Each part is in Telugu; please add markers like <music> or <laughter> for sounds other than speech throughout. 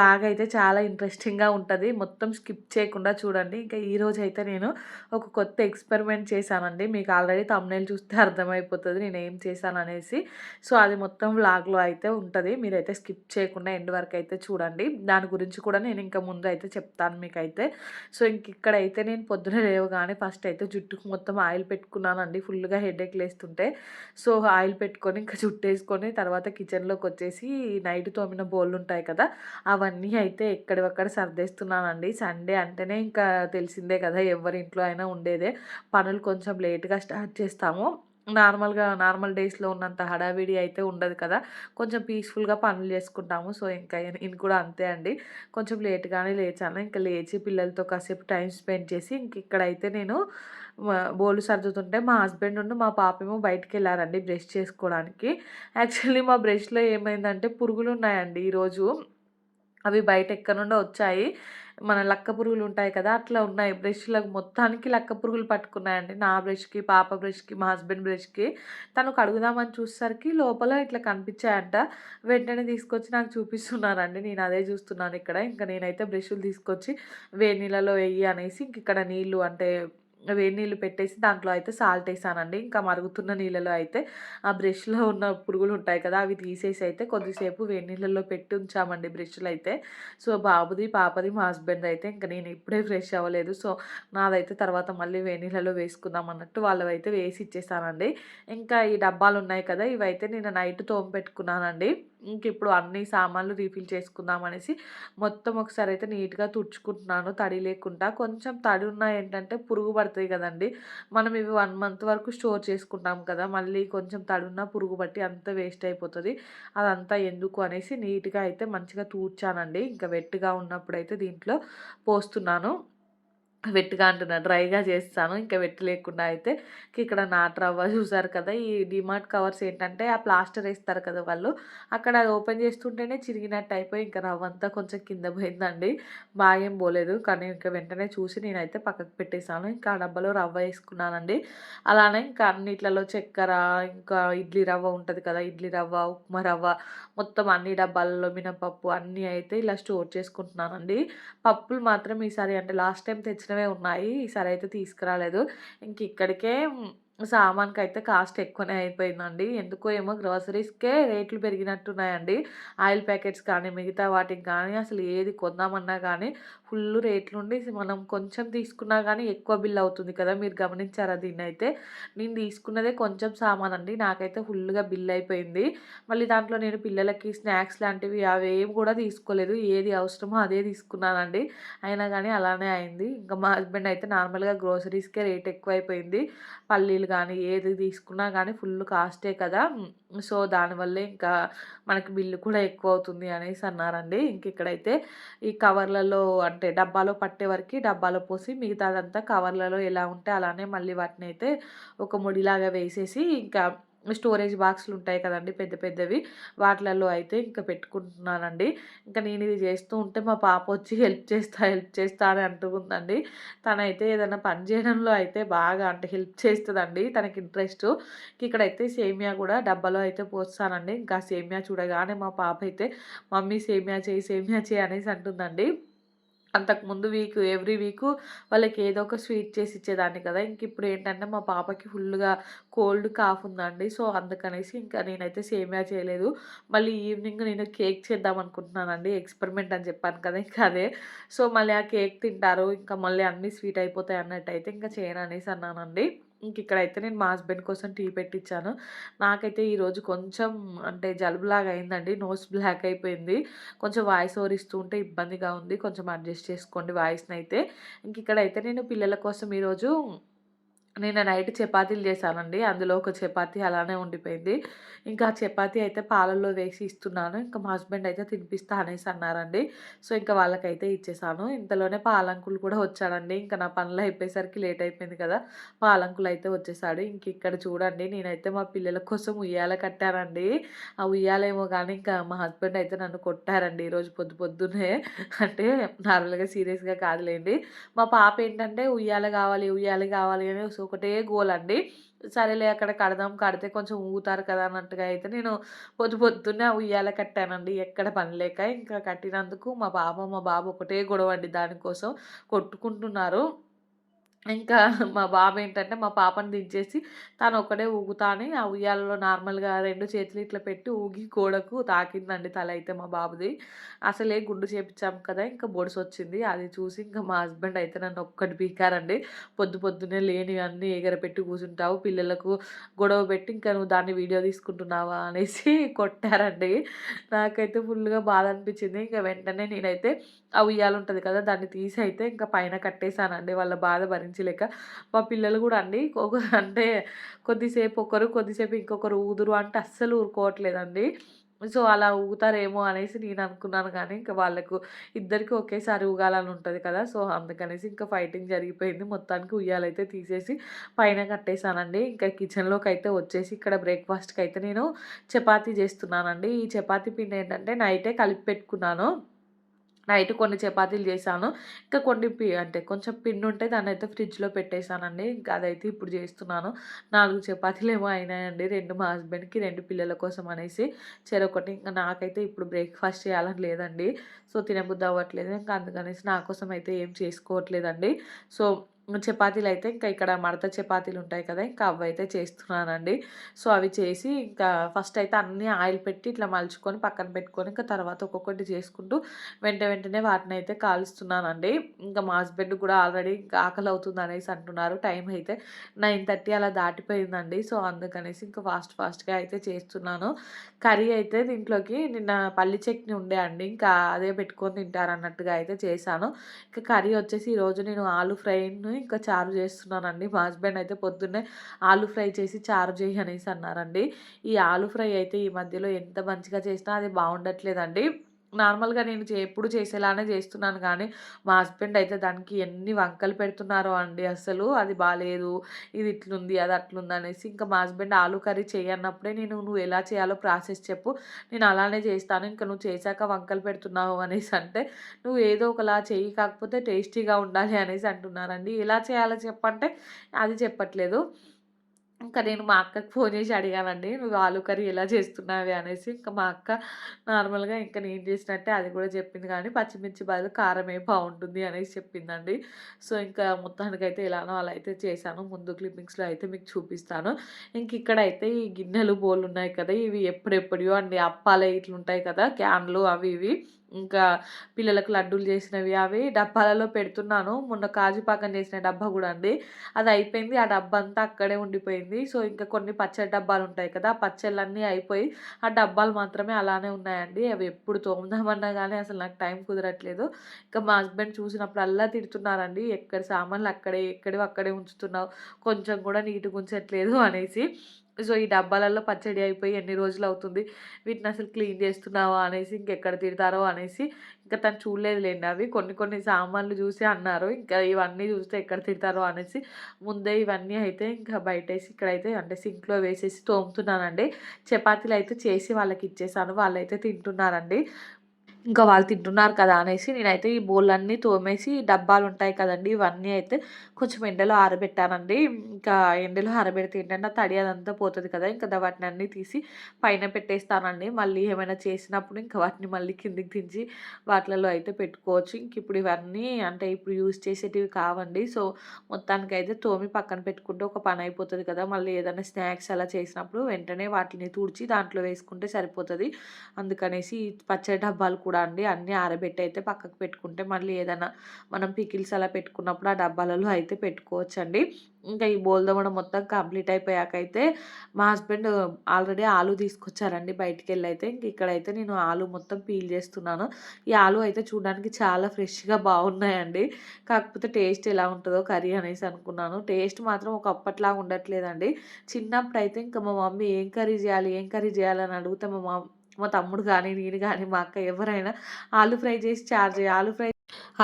లాగ్ అయితే చాలా ఇంట్రెస్టింగ్గా ఉంటుంది. మొత్తం స్కిప్ చేయకుండా చూడండి. ఇంకా ఈరోజు అయితే నేను ఒక కొత్త ఎక్స్పెరిమెంట్ చేశానండి. మీకు ఆల్రెడీ తమ్నేల్ చూస్తే అర్థమైపోతుంది నేను ఏం చేశాను అనేసి సో అది మొత్తం లాగ్లో అయితే ఉంటుంది. మీరైతే స్కిప్ చేయకుండా ఎండ్ వరకు అయితే చూడండి. దాని గురించి కూడా నేను ఇంకా ముందు అయితే చెప్తాను మీకైతే. సో ఇంక ఇక్కడైతే నేను పొద్దున లేవగానే ఫస్ట్ అయితే జుట్టుకు మొత్తం ఆయిల్ పెట్టుకున్నానండి. ఫుల్గా హెడేక్ లేస్తుంటే. సో ఆయిల్ పెట్టుకొని ఇంకా జుట్టు వేసుకొని తర్వాత కిచెన్లోకి వచ్చేసి నైట్ తోమిన బోళ్ళు ఉంటాయి కదా అవన్నీ అయితే ఎక్కడివక్కడ సర్దేస్తున్నానండి. సండే అంటేనే ఇంకా తెలిసిందే కదా ఎవరి ఇంట్లో అయినా ఉండేదే. పనులు కొంచెం లేట్గా స్టార్ట్ చేస్తాము. నార్మల్గా నార్మల్ డేస్లో ఉన్నంత హడావిడి అయితే ఉండదు కదా. కొంచెం పీస్ఫుల్గా పనులు చేసుకుంటాము. సో ఇంకా ఇది కూడా అంతే అండి. కొంచెం లేట్గానే లేచాను. ఇంకా లేచి పిల్లలతో కాసేపు టైం స్పెండ్ చేసి ఇంక ఇక్కడైతే నేను బోలు సర్దుతుంటే మా హస్బెండ్ ఉండి మా పాపేమో బయటికి వెళ్ళారండి బ్రష్ చేసుకోవడానికి. యాక్చువల్లీ మా బ్రష్లో ఏమైందంటే పురుగులు ఉన్నాయండి ఈరోజు. అవి బయట ఎక్కడి నుండో వచ్చాయి. మన లక్క పురుగులు ఉంటాయి కదా అట్లా ఉన్నాయి. బ్రష్లకు మొత్తానికి లక్క పురుగులు పట్టుకున్నాయండి. నా బ్రష్కి పాప బ్రష్కి మా హస్బెండ్ బ్రష్కి తను కడుగుదామని చూసేసరికి లోపల ఇట్లా కనిపించాయంట. వెంటనే తీసుకొచ్చి నాకు చూపిస్తున్నారండి. నేను అదే చూస్తున్నాను ఇక్కడ. ఇంకా నేనైతే బ్రష్లు తీసుకొచ్చి వేడి నీళ్ళలో వెయ్యి అనేసి ఇంక ఇక్కడ నీళ్ళు అంటే వేడి నీళ్ళు పెట్టేసి దాంట్లో అయితే సాల్ట్ వేసానండి. ఇంకా మరుగుతున్న నీళ్ళలో అయితే ఆ బ్రష్లో ఉన్న పురుగులు ఉంటాయి కదా అవి తీసేసి అయితే కొద్దిసేపు వేడి నీళ్ళలో పెట్టి ఉంచామండి బ్రష్లు అయితే. సో బాబుది పాపది మా హస్బెండ్ అయితే ఇంకా నేను ఇప్పుడే ఫ్రెష్ అవ్వలేదు. సో నాదైతే తర్వాత మళ్ళీ వేడి నీళ్ళలో వేసుకుందాం అన్నట్టు వాళ్ళు అయితే వేసి ఇచ్చేసానండి. ఇంకా ఈ డబ్బాలు ఉన్నాయి కదా ఇవైతే నేను నైట్ తోము పెట్టుకున్నానండి ఇంక ఇప్పుడు అన్ని సామాన్లు రీఫిల్ చేసుకుందాం అనేసి మొత్తం ఒకసారి అయితే నీట్గా తుడుచుకుంటున్నాను. తడి లేకుండా కొంచెం తడి ఉన్నా ఏంటంటే పురుగు పడుతుంది కదండి. మనం ఇవి వన్ మంత్ వరకు స్టోర్ చేసుకుంటాం కదా మళ్ళీ కొంచెం తడున్న పురుగు పట్టి అంత వేస్ట్ అయిపోతుంది. అదంతా ఎందుకు అనేసి నీట్గా అయితే మంచిగా తూడ్చానండి. ఇంకా వెట్టుగా ఉన్నప్పుడు అయితే దీంట్లో పోస్తున్నాను. వెట్టుగా అంటున్నా డ్రైగా చేస్తాను. ఇంకా వెట్టు లేకుండా అయితే ఇక్కడ నాట్రవ్వ చూసారు కదా ఈ డిమార్ట్ కవర్స్ ఏంటంటే ఆ ప్లాస్టర్ వేస్తారు కదా వాళ్ళు. అక్కడ అది ఓపెన్ చేస్తుంటేనే చిరిగినట్టు అయిపోయి ఇంకా రవ్వంతా కొంచెం కింద పోయిందండి. బాగా ఏం పోలేదు. కానీ ఇంకా వెంటనే చూసి నేనైతే పక్కకు పెట్టేశాను. ఇంకా ఆ డబ్బాలో రవ్వ వేసుకున్నానండి. అలానే ఇంకా అన్నిట్లలో చక్కెర ఇంకా ఇడ్లీ రవ్వ ఉంటుంది కదా ఇడ్లీ రవ్వ ఉప్మా రవ్వ మొత్తం అన్ని డబ్బాలలో మినపప్పు అన్నీ అయితే ఇలా స్టోర్ చేసుకుంటున్నానండి. పప్పులు మాత్రం ఈసారి అంటే లాస్ట్ టైం తెచ్చిన కొంచెమే ఉన్నాయి. ఈసారి అయితే తీసుకురాలేదు. ఇంక ఇక్కడికే సామాన్కి అయితే కాస్ట్ ఎక్కువనే అయిపోయిందండి. ఎందుకో ఏమో గ్రోసరీస్కే రేట్లు పెరిగినట్టున్నాయండి. ఆయిల్ ప్యాకెట్స్ కానీ మిగతా వాటికి కానీ అసలు ఏది కొందామన్నా కానీ ఫుల్ రేట్లు ఉండి మనం కొంచెం తీసుకున్నా కానీ ఎక్కువ బిల్ అవుతుంది కదా మీరు గమనించారా దీన్ని అయితే? నేను తీసుకున్నదే కొంచెం సామాన్ అండి నాకైతే ఫుల్గా బిల్ అయిపోయింది. మళ్ళీ దాంట్లో నేను పిల్లలకి స్నాక్స్ లాంటివి అవి ఏం కూడా తీసుకోలేదు. ఏది అవసరమో అదే తీసుకున్నానండి. అయినా కానీ అలానే అయింది. ఇంకా మా హస్బెండ్ అయితే నార్మల్గా గ్రోసరీస్కే రేట్ ఎక్కువ అయిపోయింది పల్లీలు కానీ ఏది తీసుకున్నా కానీ ఫుల్ కాస్టే కదా. సో దానివల్లే ఇంకా మనకి బిల్లు కూడా ఎక్కువ అవుతుంది అనేసి అన్నారండి. ఇంక ఇక్కడైతే ఈ కవర్లలో అంటే డబ్బాలో పట్టే వరకు డబ్బాలో పోసి మిగతాదంతా కవర్లలో ఎలా ఉంటే అలానే మళ్ళీ వాటిని అయితే ఒక ముడిలాగా వేసేసి ఇంకా స్టోరేజ్ బాక్స్లు ఉంటాయి కదండి పెద్ద పెద్దవి వాటిలలో అయితే ఇంకా పెట్టుకుంటున్నానండి. ఇంకా నేను ఇది చేస్తూ ఉంటే మా పాప వచ్చి హెల్ప్ చేస్తా హెల్ప్ చేస్తా అని అంటుందండి తనైతే ఏదైనా పని చేయడంలో అయితే బాగా అంటే హెల్ప్ చేస్తుందండి తనకి ఇంట్రెస్ట్. ఇక్కడైతే సేమియా కూడా డబ్బాలో అయితే పోస్తానండి. ఇంకా సేమియా చూడగానే మా పాప అయితే మమ్మీ సేమియా చేయి సేమియా చేయి అనేసి అంటుందండి. అంతకుముందు వీక్ ఎవ్రీ వీక్ వాళ్ళకి ఏదో ఒక స్వీట్ చేసి ఇచ్చేదాన్ని కదా. ఇంక ఇప్పుడు ఏంటంటే మా పాపకి ఫుల్గా కోల్డ్ కాఫ్ ఉందండి. సో అందుకనేసి ఇంకా నేనైతే సేమియా చేయలేదు. మళ్ళీ ఈవినింగ్ నేను కేక్ చేద్దాం అనుకుంటున్నానండి. ఎక్స్పెరిమెంట్ అని చెప్పాను కదా ఇంకా అదే. సో మళ్ళీ ఆ కేక్ తింటారు. ఇంకా మళ్ళీ అన్నీ స్వీట్ అయిపోతాయి అన్నట్టు అయితే ఇంకా చేయను అనేసి అన్నానండి. ఇంక ఇక్కడైతే నేను మా హస్బెండ్ కోసం టీ పెట్టించాను నాకైతే ఈరోజు కొంచెం అంటే జలుబులాగా అయిందండి. నోస్ బ్లాక్ అయిపోయింది. కొంచెం వాయిస్ ఓవర్ ఇస్తూ ఉంటే ఇబ్బందిగా ఉంది. కొంచెం అడ్జస్ట్ చేసుకోండి వాయిస్ని అయితే ఇంక ఇక్కడైతే నేను పిల్లల కోసం ఈరోజు నిన్న నైట్ చపాతీలు చేశానండి. అందులో ఒక చపాతీ అలానే ఉండిపోయింది. ఇంకా చపాతీ అయితే పాలల్లో వేసి ఇస్తున్నాను. ఇంకా మా హస్బెండ్ అయితే తినిపిస్తా అనేసి అన్నారండి. సో, ఇంకా వాళ్ళకైతే ఇచ్చేసాను. ఇంతలోనే పాలంకులు కూడా వచ్చాడండి. ఇంకా నా పనులు అయిపోయేసరికి లేట్ అయిపోయింది కదా! పాలంకులు అయితే వచ్చేసాడు. ఇంక ఇక్కడ చూడండి నేనైతే మా పిల్లల కోసం ఉయ్యాల కట్టానండి. ఆ ఉయ్యాలేమో కానీ ఇంకా మా హస్బెండ్ అయితే నన్ను కొట్టారండి ఈరోజు పొద్దు పొద్దున్నే. అంటే నార్మల్‌గా సీరియస్‌గా కాదులేండి మా పాప ఏంటంటే ఉయ్యాల కావాలి, ఉయ్యాల కావాలి అని సో, ఒకటే గోలండి. సరేలే అక్కడ కడదాం, కడితే కొంచెం ఊగుతారు కదా అన్నట్టుగా అయితే నేను పొద్దు పొద్దున్నే ఆ ఉయ్యాల కట్టానండి. ఎక్కడ పని లేక. ఇంకా కట్టినందుకు మా పాప, మా బాబు ఒకటే గొడవ అండి దానికోసం. కొట్టుకుంటున్నారు. ఇంకా మా బాబు ఏంటంటే మా పాపని దించేసి తను ఒక్కడే ఊగుతా ఆ ఉయ్యాలలో నార్మల్‌గా రెండు చేతులు ఇట్లా పెట్టి ఊగి గోడకు తాకిందండి తల అయితే మా బాబుది. అసలే గుండు చేపించాం కదా! ఇంకా బొడిసొచ్చింది. అది చూసి ఇంకా మా హస్బెండ్ అయితే నన్ను ఒక్కటి పీకారండి. పొద్దు పొద్దున్నే లేనివన్నీ ఎగరపెట్టి కూర్చుంటావు. పిల్లలకు గొడవ పెట్టి ఇంకా నువ్వు దాన్ని వీడియో తీసుకుంటున్నావా అనేసి <laughs> కొట్టారండి. నాకైతే ఫుల్‌గా బాధ అనిపించింది. ఇంకా వెంటనే నేనైతే ఆ ఉయ్యాల ఉంటుంది కదా! దాన్ని తీసి అయితే ఇంకా పైన కట్టేసానండి. వాళ్ళ బాధ భరించలేక. మా పిల్లలు కూడా అండి ఒక <laughs> అంటే కొద్దిసేపు ఒకరు, కొద్దిసేపు ఇంకొకరు ఊదురు అంటే అస్సలు ఊరుకోవట్లేదండి. సో, అలా ఊగుతారేమో అనేసి నేను అనుకున్నాను కానీ ఇంకా వాళ్ళకు ఇద్దరికి ఒకేసారి ఊగాలని ఉంటుంది కదా! సో, అందుకనేసి ఇంకా ఫైటింగ్ జరిగిపోయింది. మొత్తానికి ఉయ్యాలైతే తీసేసి పైన కట్టేసానండి. ఇంకా కిచెన్లోకి అయితే వచ్చేసి ఇక్కడ బ్రేక్ఫాస్ట్కి అయితే నేను చపాతీ చేస్తున్నానండి. ఈ చపాతీ పిండి ఏంటంటే నైటే కలిపి పెట్టుకున్నాను. నైట్ కొన్ని చపాతీలు చేశాను. ఇంకా కొన్ని పి అంటే కొంచెం పిన్ ఉంటే దాన్ని అయితే ఫ్రిడ్జ్‌లో పెట్టేసానండి. ఇంకా అదైతే ఇప్పుడు చేస్తున్నాను. నాలుగు చపాతీలు ఏమో అయినాయండి. రెండు మా హస్బెండ్‌కి, రెండు పిల్లల కోసం అనేసి చెరొకటి. ఇంకా నాకైతే ఇప్పుడు బ్రేక్‌ఫాస్ట్ చేయాలని లేదండి. సో, తినబుద్ధి అవ్వట్లేదు. ఇంకా అందుకనేసి నా కోసం అయితే ఏం చేసుకోవట్లేదండి. సో, చపాతీలు అయితే ఇంకా ఇక్కడ మడత చపాతీలు ఉంటాయి కదా! ఇంకా అవైతే చేస్తున్నానండి. సో, అవి చేసి ఇంకా ఫస్ట్ అయితే అన్నీ ఆయిల్ పెట్టి ఇట్లా మలుచుకొని పక్కన పెట్టుకొని ఇంకా తర్వాత ఒక్కొక్కటి చేసుకుంటూ వెంట వెంటనే వాటిని అయితే కాలుస్తున్నానండి. ఇంకా మా హస్బెండ్ కూడా ఆల్రెడీ ఇంకా ఆకలి అవుతుంది అనేసి అంటున్నారు. టైం అయితే 9:30 అలా దాటిపోయిందండి. సో, అందుకనేసి ఇంకా ఫాస్ట్ ఫాస్ట్‌గా అయితే చేస్తున్నాను. కర్రీ అయితే దీంట్లోకి నిన్న పల్లి చట్నీ ఉండే అండి. ఇంకా అదే పెట్టుకొని తింటారన్నట్టుగా అయితే చేశాను. ఇంకా కర్రీ వచ్చేసి ఈరోజు నేను ఆలు ఫ్రైని ఇంకా చారు చేస్తున్నానండి. మా హస్బెండ్ అయితే పొద్దున్నే ఆలు ఫ్రై చేసి చారు చేయి అనేసి అన్నారండి. ఈ ఆలు ఫ్రై అయితే ఈ మధ్యలో ఎంత మంచిగా చేసినా అది బాగుండట్లేదండి నార్మల్‌గా నేను చే ఎప్పుడు చేసేలానే చేస్తున్నాను కానీ, మా హస్బెండ్ అయితే దానికి ఎన్ని వంకలు పెడుతున్నారో అండి అసలు. అది బాగాలేదు ఇది ఇట్లుంది, అది అట్లుంది అనేసి. ఇంకా మా హస్బెండ్ ఆలు కర్రీ చేయన్నప్పుడే నేను నువ్వు ఎలా చేయాలో ప్రాసెస్ చెప్పు. నేను అలానే చేస్తాను. ఇంక నువ్వు చేశాక వంకలు పెడుతున్నావు అనేసి అంటే, నువ్వు ఏదో ఒకలా చెయ్యి కాకపోతే టేస్టీగా ఉండాలి అనేసి అంటున్నారండి. ఎలా చేయాలో చెప్పంటే అది చెప్పట్లేదు. ఇంకా నేను మా అక్కకు ఫోన్ చేసి అడిగానండి. "నువ్వు ఆలు కర్రీ ఎలా చేస్తున్నావి అనేసి. ఇంకా మా అక్క నార్మల్‌గా ఇంక నేను చేసినట్టే అది కూడా చెప్పింది కానీ, పచ్చిమిర్చి బదులు కారమే బాగుంటుంది అనేసి చెప్పిందండి. సో, ఇంకా మొత్తానికైతే ఎలానో అలా అయితే చేశాను. ముందు క్లిప్పింగ్స్‌లో అయితే మీకు చూపిస్తాను. ఇంక ఇక్కడైతే ఈ గిన్నెలు, బోలు ఉన్నాయి కదా! ఇవి ఎప్పుడెప్పుడో అండి అప్పాలే ఇట్లుంటాయి కదా! క్యాన్‌లు అవి ఇవి. ఇంకా పిల్లలకు లడ్డూలు చేసినవి అవి డబ్బాలలో పెడుతున్నాను. మొన్న కాజు పాకం చేసిన డబ్బా కూడా అండి. అది అయిపోయింది. ఆ డబ్బా అంతా అక్కడే ఉండిపోయింది. సో, ఇంకా కొన్ని పచ్చడి డబ్బాలు ఉంటాయి కదా! ఆ పచ్చళ్ళన్నీ అయిపోయి ఆ డబ్బాలు మాత్రమే అలానే ఉన్నాయండి. అవి ఎప్పుడు తోముదామన్నా కానీ అసలు నాకు టైం కుదరట్లేదు. ఇంకా మా హస్బెండ్ చూసినప్పుడల్లా తిడుతున్నారండి. ఎక్కడ సామాన్లు అక్కడే, ఎక్కడివి అక్కడే ఉంచుతున్నావు. కొంచెం కూడా నీట్‌గా ఉంచట్లేదు" అనేసి. సో, ఈ డబ్బాలలో పచ్చడి అయిపోయి ఎన్ని రోజులు అవుతుంది వీటిని అసలు క్లీన్ చేస్తున్నావా అనేసి ఇంకెక్కడ తిడతారో అనేసి ఇంకా తను చూడలేదులేండి అవి. కొన్ని కొన్ని సామాన్లు చూసి అన్నారు. ఇంకా ఇవన్నీ చూస్తే ఎక్కడ తిడతారో అనేసి ముందే ఇవన్నీ అయితే ఇంకా బయటేసి ఇక్కడైతే అంటే సింక్‌లో వేసేసి తోముతున్నానండి. చపాతీలయితే చేసి వాళ్ళకి ఇచ్చేసాను వాళ్ళు వాళ్ళైతే తింటున్నారండి. ఇంకా వాళ్ళు తింటున్నారు కదా అనేసి నేనైతే ఈ బోళ్ళన్నీ తోమేసి డబ్బాలు ఉంటాయి కదండి ఇవన్నీ అయితే కొంచెం ఎండలో ఆరబెట్టానండి. ఇంకా ఎండలో ఆరబెడితే ఏంటంటే తడి అదంతా పోతుంది కదా! ఇంకా వాటిని అన్నీ తీసి పైన పెట్టేస్తానండి. మళ్ళీ ఏమైనా చేసినప్పుడు ఇంకా వాటిని మళ్ళీ కిందకి దించి వాటిలలో అయితే పెట్టుకోవచ్చు. ఇంక ఇప్పుడు ఇవన్నీ అంటే ఇప్పుడు యూజ్ చేసేటివి కావండి. సో, మొత్తానికైతే తోమి పక్కన పెట్టుకుంటే ఒక పని అయిపోతుంది కదా! మళ్ళీ ఏదైనా స్నాక్స్ అలా చేసినప్పుడు వెంటనే వాటిని తుడిచి దాంట్లో వేసుకుంటే సరిపోతుంది అందుకనేసి పచ్చడి డబ్బాలు కూడా కూడా అండి అన్నీ ఆరబెట్టి అయితే పక్కకు పెట్టుకుంటే మళ్ళీ ఏదైనా మనం పికిల్స్ అలా పెట్టుకున్నప్పుడు ఆ డబ్బాలలో అయితే పెట్టుకోవచ్చండి. ఇంకా ఈ బోల్దమ్మడం మొత్తం కంప్లీట్ అయిపోయాక అయితే మా హస్బెండ్ ఆల్రెడీ ఆలు తీసుకొచ్చారండి బయటికి వెళ్ళి అయితే ఇంక ఇక్కడైతే నేను ఆలు మొత్తం పీల్ చేస్తున్నాను. ఈ ఆలు అయితే చూడడానికి చాలా ఫ్రెష్గా బాగున్నాయండి. కాకపోతే టేస్ట్ ఎలా ఉంటుందో కర్రీ అనేసి అనుకున్నాను. టేస్ట్ మాత్రం ఒక అప్పట్లా ఉండట్లేదండి. చిన్నప్పుడు అయితే ఇంకా మా మమ్మీ ఏం కర్రీ చేయాలి ఏం కర్రీ చేయాలని అడిగితే మా మమ్మీ మా తమ్ముడు కానీ నేను కానీ మా అక్క ఎవరైనా ఆలు ఫ్రై చేసి చార్జ్ ఆలు ఫ్రై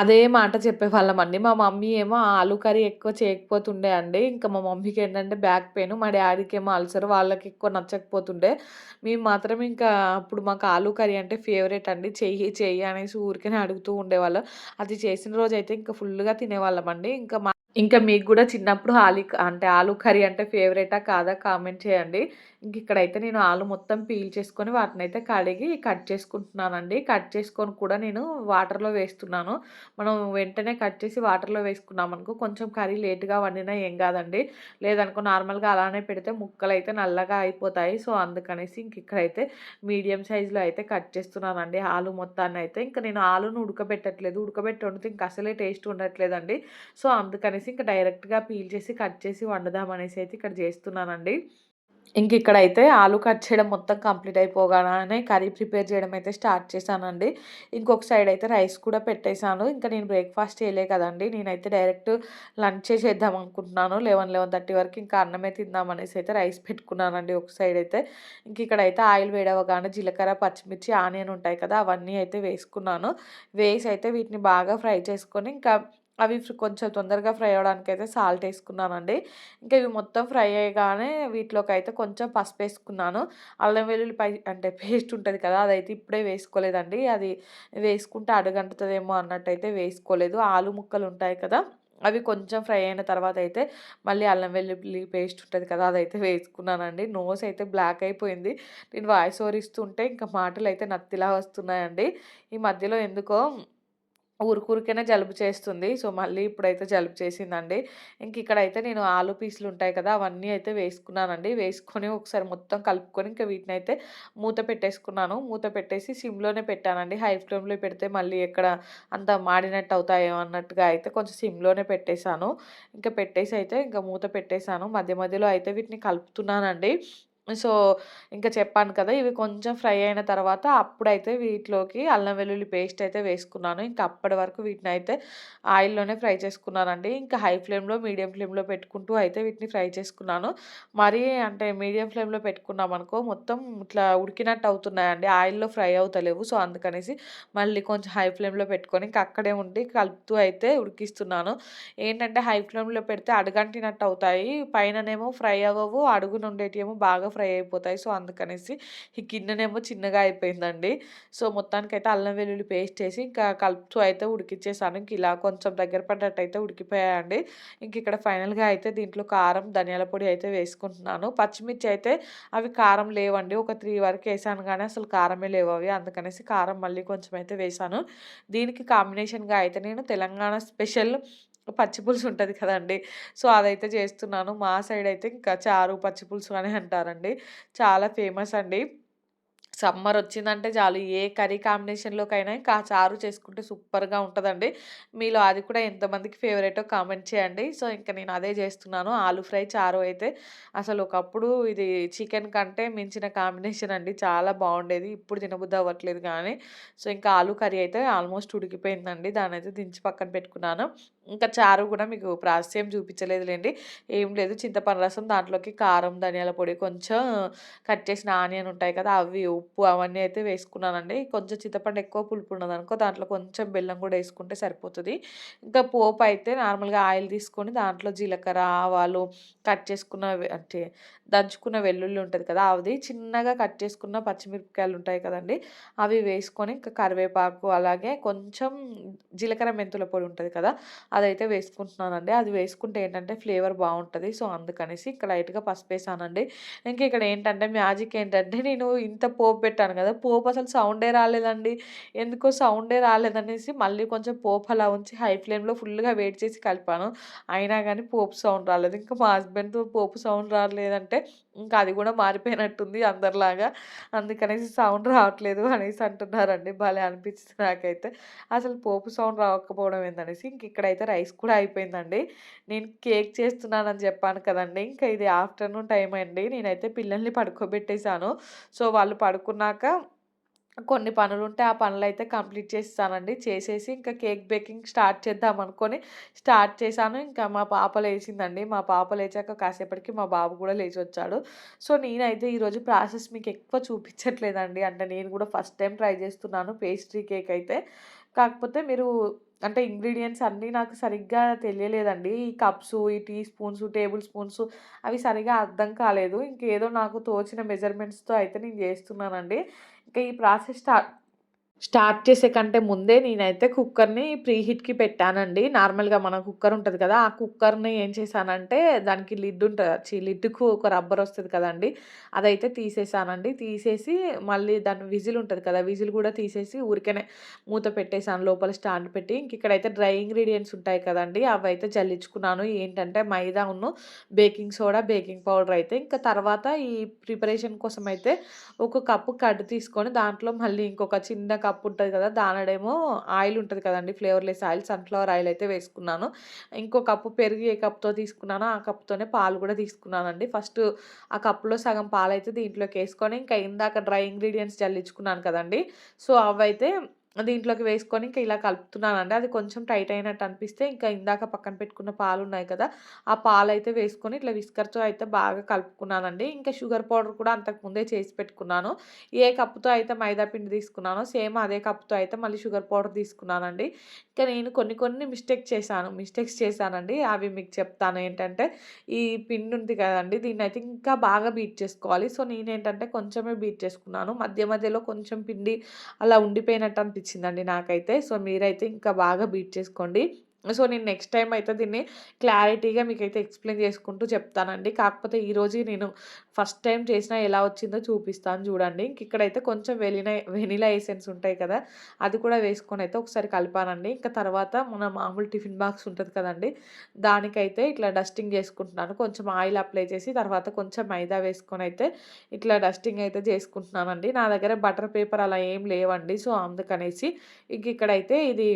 అదే మాట చెప్పేవాళ్ళమండి మా మమ్మీ ఏమో ఆలు కర్రీ ఎక్కువ చేయకపోతుండే అండి. ఇంకా మా మమ్మీకి ఏంటంటే బ్యాక్ పెయిన్ మా డాడీకి ఏమో అల్సర్ వాళ్ళకి ఎక్కువ నచ్చకపోతుండే. మేము మాత్రం ఇంకా అప్పుడు మాకు ఆలు కర్రీ అంటే ఫేవరెట్ అండి. చెయ్యి చెయ్యి అనేసి ఊరికనే అడుగుతూ ఉండేవాళ్ళం. అది చేసిన రోజు అయితే ఇంకా ఫుల్గా తినేవాళ్ళం అండి. ఇంకా మా ఇంకా మీకు కూడా చిన్నప్పుడు ఆలు అంటే ఆలు కర్రీ అంటే ఫేవరెటా కాదా కామెంట్ చేయండి. ఇంక ఇక్కడైతే నేను ఆలు మొత్తం పీల్ చేసుకొని వాటిని అయితే కడిగి కట్ చేసుకుంటున్నానండి. కట్ చేసుకొని కూడా నేను వాటర్లో వేస్తున్నాను. మనం వెంటనే కట్ చేసి వాటర్లో వేసుకున్నాం అనుకో కొంచెం కర్రీ లేట్గా వండినా ఏం కాదండి. లేదనుకో నార్మల్గా అలానే పెడితే ముక్కలు అయితే నల్లగా అయిపోతాయి. సో అందుకనేసి ఇంక ఇక్కడైతే మీడియం సైజులో అయితే కట్ చేస్తున్నానండి ఆలు మొత్తాన్ని అయితే ఇంకా నేను ఆలును ఉడకబెట్టట్లేదు. ఉడకబెట్టి వండితే ఇంకా అసలే టేస్ట్ ఉండట్లేదండి. సో అందుకనేసి ఇంకా డైరెక్ట్గా పీల్ చేసి కట్ చేసి వండుదామనేసి అయితే ఇక్కడ చేస్తున్నానండి. ఇంక ఇక్కడైతే ఆలు కట్ చేయడం మొత్తం కంప్లీట్ అయిపోగానే కర్రీ ప్రిపేర్ చేయడం అయితే స్టార్ట్ చేశానండి. ఇంకొక సైడ్ అయితే రైస్ కూడా పెట్టేశాను. ఇంకా నేను బ్రేక్ఫాస్ట్ చేయలే కదండి. నేనైతే డైరెక్ట్ లంచ్ చేద్దాం అనుకుంటున్నాను. లెవెన్ లెవెన్ థర్టీ వరకు ఇంకా అన్నమే తిందాం అనేసి అయితే రైస్ పెట్టుకున్నానండి ఒక సైడ్ అయితే. ఇంక ఇక్కడైతే ఆయిల్ వేడవగానే జీలకర్ర పచ్చిమిర్చి ఆనియన్ ఉంటాయి కదా అవన్నీ అయితే వేసుకున్నాను. వేసి అయితే వీటిని బాగా ఫ్రై చేసుకొని ఇంకా అవి కొంచెం తొందరగా ఫ్రై అవ్వడానికి అయితే సాల్ట్ వేసుకున్నానండి. ఇంకా ఇవి మొత్తం ఫ్రై అయ్యగానే వీటిలోకి అయితే కొంచెం పసుపు వేసుకున్నాను. అల్లం వెల్లుల్లి పై అంటే పేస్ట్ ఉంటుంది కదా అదైతే ఇప్పుడే వేసుకోలేదండి. అది వేసుకుంటే అడుగంటుతుందేమో అన్నట్టయితే వేసుకోలేదు. ఆలు ముక్కలు ఉంటాయి కదా అవి కొంచెం ఫ్రై అయిన తర్వాత అయితే మళ్ళీ అల్లం వెల్లుల్లి పేస్ట్ ఉంటుంది కదా అదైతే వేసుకున్నానండి. నోస్ అయితే బ్లాక్ అయిపోయింది. నేను వాయిస్ ఓవర్ ఇస్తుంటే ఇంకా మాటలు అయితే నత్తిలా వస్తున్నాయండి. ఈ మధ్యలో ఎందుకో ఊరికూరికైనా జలుబు చేస్తుంది. సో మళ్ళీ ఇప్పుడైతే జలుబు చేసిందండి. ఇంక ఇక్కడైతే నేను ఆలు పీసులు ఉంటాయి కదా అవన్నీ అయితే వేసుకున్నానండి. వేసుకొని ఒకసారి మొత్తం కలుపుకొని ఇంకా వీటిని అయితే మూత పెట్టేసుకున్నాను. మూత పెట్టేసి సిమ్లోనే పెట్టానండి. హై ఫ్లేమ్లో పెడితే మళ్ళీ ఎక్కడ అంత మాడినట్టు అవుతాయో అన్నట్టుగా అయితే కొంచెం సిమ్లోనే పెట్టేశాను. ఇంకా పెట్టేసి అయితే ఇంకా మూత పెట్టేశాను. మధ్య మధ్యలో అయితే వీటిని కలుపుతున్నానండి. సో, ఇంకా చెప్పాను కదా! ఇవి కొంచెం ఫ్రై అయిన తర్వాత అప్పుడైతే వీటిలోకి అల్లం వెల్లుల్లి పేస్ట్ అయితే వేసుకున్నాను. ఇంకా అప్పటి వరకు వీటిని అయితే ఆయిల్‌లోనే ఫ్రై చేసుకున్నానండి. ఇంకా హై ఫ్లేమ్‌లో, మీడియం ఫ్లేమ్‌లో పెట్టుకుంటూ అయితే వీటిని ఫ్రై చేసుకున్నాను. మరీ అంటే మీడియం ఫ్లేమ్‌లో పెట్టుకున్నామనుకో మొత్తం ఇట్లా ఉడికినట్టు అవుతున్నాయండి. ఆయిల్‌లో ఫ్రై అవుతలేవు. సో, అందుకనేసి మళ్ళీ కొంచెం హై ఫ్లేమ్‌లో పెట్టుకొని ఇంకా అక్కడే ఉండి కలుపుతూ అయితే ఉడికిస్తున్నాను. ఏంటంటే హై ఫ్లేమ్‌లో పెడితే అడుగంటినట్టు అవుతాయి. పైననేమో ఫ్రై అవ్వవు. అడుగున ఏమో బాగా ఫ్రై ఫ్రై అయిపోతాయి. సో అందుకనేసి ఈ గిన్నెనేమో చిన్నగా అయిపోయిందండి. సో మొత్తానికి అయితే అల్లం వెల్లుల్లి పేస్ట్ వేసి ఇంకా కలుపుతూ అయితే ఉడికిచ్చేసాను. ఇంక ఇలా కొంచెం దగ్గర పడ్డట్టు అయితే ఉడికిపోయాయండి. ఇంక ఇక్కడ ఫైనల్గా అయితే దీంట్లో కారం ధనియాల పొడి అయితే వేసుకుంటున్నాను. పచ్చిమిర్చి అయితే అవి కారం లేవండి. ఒక త్రీ వరకు వేసాను కానీ అసలు కారమే లేవు అవి. అందుకనేసి కారం మళ్ళీ కొంచెం అయితే వేసాను. దీనికి కాంబినేషన్గా అయితే నేను తెలంగాణ స్పెషల్ పచ్చిపులుసు ఉంటుంది కదండి సో, అదైతే చేస్తున్నాను. మా సైడ్ అయితే ఇంకా చారు, పచ్చిపులుసు అని అంటారండి. చాలా ఫేమస్ అండి. సమ్మర్ వచ్చిందంటే చాలు ఏ కర్రీ కాంబినేషన్‌లోకైనా ఇంకా చారు చేసుకుంటే సూపర్‌గా ఉంటుందండి మీలో అది కూడా ఎంతమందికి ఫేవరెటో కామెంట్ చేయండి. సో, ఇంకా నేను అదే చేస్తున్నాను. ఆలు ఫ్రై, చారు అయితే అసలు ఒకప్పుడు ఇది చికెన్ కంటే మించిన కాంబినేషన్ అండి. చాలా బాగుండేది. ఇప్పుడు తినబుద్ధి అవ్వట్లేదు కానీ సో, ఇంకా ఆలు కర్రీ అయితే ఆల్మోస్ట్ ఉడికిపోయిందండి. దాని అయితే దించి పక్కన పెట్టుకున్నాను. ఇంకా చారు కూడా మీకు ప్రాసెస్ ఏం ఏం లేదు చింతపండు రసం దాంట్లోకి కారం, ధనియాల పొడి, కొంచెం కట్ చేసిన ఆనియన్ ఉంటాయి కదా! అవి ఉప్పు అవన్నీ అయితే వేసుకున్నానండి. కొంచెం చింతపండు ఎక్కువ పులుపు ఉన్నదనుకో దాంట్లో కొంచెం బెల్లం కూడా వేసుకుంటే సరిపోతుంది. ఇంకా పోపు అయితే నార్మల్గా ఆయిల్ తీసుకొని దాంట్లో జీలకర్ర ఆవాలు కట్ చేసుకున్న అంటే దంచుకున్న వెల్లుల్లి ఉంటుంది కదా అది చిన్నగా కట్ చేసుకున్న పచ్చిమిరపకాయలు ఉంటాయి కదండి అవి వేసుకొని ఇంకా కరివేపాకు అలాగే కొంచెం జీలకర్ర మెంతుల పొడి ఉంటుంది కదా అదైతే వేసుకుంటున్నానండి. అది వేసుకుంటే ఏంటంటే ఫ్లేవర్ బాగుంటుంది. సో అందుకనేసి ఇంకా లైట్గా పసుపు వేసానండి ఇంకా ఇక్కడ ఏంటంటే మ్యాజిక్ ఏంటంటే నేను ఇంత పోపు పోపు పెట్టాను కదా పోపు అసలు సౌండే రాలేదండి. ఎందుకో సౌండే రాలేదనేసి మళ్ళీ కొంచెం పోపు అలా ఉంచి హై ఫ్లేమ్లో ఫుల్గా వెయిట్ చేసి కలిపాను. అయినా కానీ పోపు సౌండ్ రాలేదు. ఇంకా మా హస్బెండ్తో పోపు సౌండ్ రాలేదంటే ఇంకా అది కూడా మారిపోయినట్టుంది అందరిలాగా. అందుకనేసి సౌండ్ రావట్లేదు అనేసి అంటున్నారండి. భలే అనిపించింది నాకైతే. అసలు పోపు సౌండ్ రాకపోవడం ఏందనేసి ఇంక ఇక్కడైతే రైస్ కూడా అయిపోయిందండి. నేను కేక్ చేస్తున్నానని చెప్పాను కదండి. ఇంకా ఇది ఆఫ్టర్నూన్ టైం అండి. నేనైతే పిల్లల్ని పడుకోబెట్టేశాను. సో వాళ్ళు పడుకున్నాక కొన్ని పనులు ఉంటే ఆ పనులు అయితే కంప్లీట్ చేస్తానండి. చేసేసి ఇంకా కేక్ బేకింగ్ స్టార్ట్ చేద్దాం అనుకొని స్టార్ట్ చేశాను. ఇంకా మా పాప లేచిందండి. మా పాప లేచాక కాసేపటికి మా బాబు కూడా లేచి వచ్చాడు సో నేనైతే ఈరోజు ప్రాసెస్ మీకు ఎక్కువ చూపించట్లేదండి. అంటే నేను కూడా ఫస్ట్ టైం ట్రై చేస్తున్నాను పేస్ట్రీ కేక్ అయితే. కాకపోతే మీరు అంటే ఇంగ్రీడియంట్స్ అన్నీ నాకు సరిగ్గా తెలియలేదండి. ఈ కప్స్ ఈ టీ స్పూన్స్ టేబుల్ స్పూన్స్ అవి సరిగా అర్థం కాలేదు. ఇంకేదో నాకు తోచిన మెజర్మెంట్స్తో అయితే నేను చేస్తున్నానండి. ఇంకా ఈ ప్రాసెస్ స్టార్ట్ స్టార్ట్ చేసే కంటే ముందే నేనైతే కుక్కర్ని ప్రీ హీట్కి పెట్టానండి. నార్మల్గా మన కుక్కర్ ఉంటుంది కదా ఆ కుక్కర్ని ఏం చేశానంటే దానికి లిడ్ ఉంటుంది లిడ్కు ఒక రబ్బర్ వస్తుంది కదండి అదైతే తీసేసానండి. తీసేసి మళ్ళీ దాని విజిల్ ఉంటుంది కదా విజిల్ కూడా తీసేసి ఊరికనే మూత పెట్టేసాను లోపల స్టాండ్ పెట్టి. ఇంక ఇక్కడైతే డ్రై ఇంగ్రీడియంట్స్ ఉంటాయి కదండి అవి అయితే జల్లించుకున్నాను ఏంటంటే మైదా ఉన్ను బేకింగ్ సోడా బేకింగ్ పౌడర్ అయితే. ఇంకా తర్వాత ఈ ప్రిపరేషన్ కోసం అయితే ఒక కప్పు కడ్డు తీసుకొని దాంట్లో మళ్ళీ ఇంకొక చిన్న కప్పు కప్ ఉంటుంది కదా దానడేమో ఆయిల్ ఉంటుంది కదండి ఫ్లేవర్లెస్ ఆయిల్ సన్ఫ్లవర్ ఆయిల్ అయితే వేసుకున్నాను. ఇంకో కప్పు పెరుగు ఏ కప్తో తీసుకున్నానో ఆ కప్తోనే పాలు కూడా తీసుకున్నానండి. ఫస్ట్ ఆ కప్పులో సగం పాలు అయితే దీంట్లోకి వేసుకొని ఇంకా ఇందాక డ్రై ఇంగ్రీడియంట్స్ జల్లించుకున్నాను కదండి. సో అవైతే దీంట్లోకి వేసుకొని ఇంకా ఇలా కలుపుతున్నానండి. అది కొంచెం టైట్ అయినట్టు అనిపిస్తే ఇంకా ఇందాక పక్కన పెట్టుకున్న పాలు ఉన్నాయి కదా ఆ పాలు అయితే వేసుకొని ఇట్లా విస్కర్తో అయితే బాగా కలుపుకున్నానండి. ఇంకా షుగర్ పౌడర్ కూడా అంతకుముందే చేసి పెట్టుకున్నాను. ఏ కప్పుతో అయితే మైదా పిండి తీసుకున్నానో సేమ్ అదే కప్పుతో అయితే మళ్ళీ షుగర్ పౌడర్ తీసుకున్నానండి. ఇంకా నేను కొన్ని కొన్ని మిస్టేక్ చేశాను. మిస్టేక్స్ చేశానండి. అవి మీకు చెప్తాను ఏంటంటే ఈ పిండి ఉంది కదండి దీన్ని అయితే ఇంకా బాగా బీట్ చేసుకోవాలి. సో నేనేంటంటే కొంచెమే బీట్ చేసుకున్నాను. మధ్య మధ్యలో కొంచెం పిండి అలా ఉండిపోయినట్టు అనిపిస్తుంది అనిపించిందండి నాకైతే. సో మీరైతే ఇంకా బాగా బీట్ చేసుకోండి. సో నేను నెక్స్ట్ టైం అయితే దీన్ని క్లారిటీగా మీకైతే ఎక్స్ప్లెయిన్ చేసుకుంటూ చెప్తానండి. కాకపోతే ఈరోజు నేను ఫస్ట్ టైం చేసినా ఎలా వచ్చిందో చూపిస్తాను చూడండి. ఇంక ఇక్కడైతే కొంచెం వెలిన వెనిలా ఎసెన్స్ ఉంటాయి కదా అది కూడా వేసుకొని అయితే ఒకసారి కలిపానండి. ఇంకా తర్వాత మన మామూలు టిఫిన్ బాక్స్ ఉంటుంది కదండి దానికైతే ఇట్లా డస్టింగ్ చేసుకుంటున్నాను. కొంచెం ఆయిల్ అప్లై చేసి తర్వాత కొంచెం మైదా వేసుకొని అయితే ఇట్లా డస్టింగ్ అయితే చేసుకుంటున్నానండి. నా దగ్గర బటర్ పేపర్ అలా ఏం లేవండి. సో అందుకనేసి ఇంక ఇక్కడైతే ఇది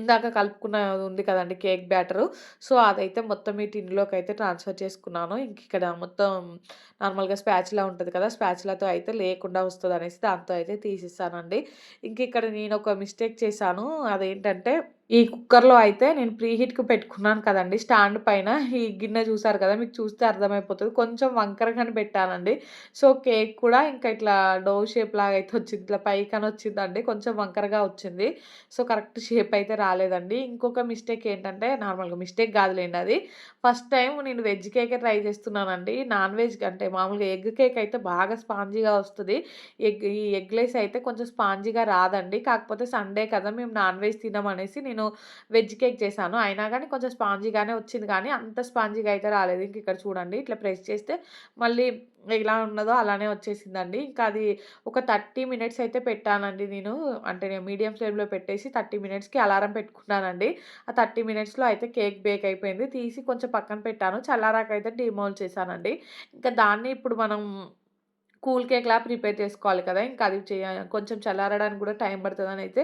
ఇందాక కలుపుకున్నది ఉంది కదండి కేక్ బ్యాటరు. సో అదైతే మొత్తం ఈ టిన్లోకి అయితే ట్రాన్స్ఫర్ చేసుకున్నాను. ఇంక ఇక్కడ మొత్తం నార్మల్గా స్పాచ్లా ఉంటుంది కదా స్పాచ్లతో అయితే లేకుండా వస్తుంది అనేసి దాంతో అయితే తీసిస్తానండి ఇంక ఇక్కడ నేను ఒక మిస్టేక్ చేశాను. అదేంటంటే ఈ కుక్కర్లో అయితే నేను ప్రీ హీట్కి పెట్టుకున్నాను కదండి. స్టాండ్ పైన ఈ గిన్నె చూసారు కదా మీకు చూస్తే అర్థమైపోతుంది. కొంచెం వంకరగానే పెట్టానండి సో కేక్ కూడా ఇంకా ఇట్లా డో షేప్ లాగా అయితే వచ్చింది. ఇట్లా పైకని వచ్చిందండి. కొంచెం వంకరగా వచ్చింది. సో కరెక్ట్ షేప్ అయితే రాలేదండి. ఇంకొక మిస్టేక్ ఏంటంటే నార్మల్గా మిస్టేక్ కాదులేండి అది. ఫస్ట్ టైం నేను వెజ్ కేకే ట్రై చేస్తున్నానండి. నాన్ వెజ్ అంటే మామూలుగా ఎగ్ కేక్ అయితే బాగా స్పాంజీగా వస్తుంది. ఎగ్ ఈ ఎగ్లెస్ అయితే కొంచెం స్పాంజీగా రాదండి. కాకపోతే సండే కదా మేము నాన్ వెజ్ తినమనేసి నేను నేను వెజ్ కేక్ చేశాను. అయినా కానీ కొంచెం స్పాంజీగానే వచ్చింది కానీ అంత స్పాంజీగా అయితే రాలేదు. ఇంక ఇక్కడ చూడండి ఇట్లా ప్రెస్ చేస్తే మళ్ళీ ఎలా ఉన్నదో అలానే వచ్చేసిందండి. ఇంకా అది ఒక థర్టీ మినిట్స్ అయితే పెట్టానండి నేను. అంటే నేను మీడియం ఫ్లేమ్లో పెట్టేసి థర్టీ మినిట్స్కి అలారం పెట్టుకున్నానండి. ఆ థర్టీ మినిట్స్లో అయితే కేక్ బేక్ అయిపోయింది. తీసి కొంచెం పక్కన పెట్టాను. చల్లారాకైతే డిమోల్ చేశానండి. ఇంకా దాన్ని ఇప్పుడు మనం కూల్ కేక్లా ప్రిపేర్ చేసుకోవాలి కదా ఇంకా అది చేయ కొంచెం చల్లారడానికి కూడా టైం పడుతుందని అయితే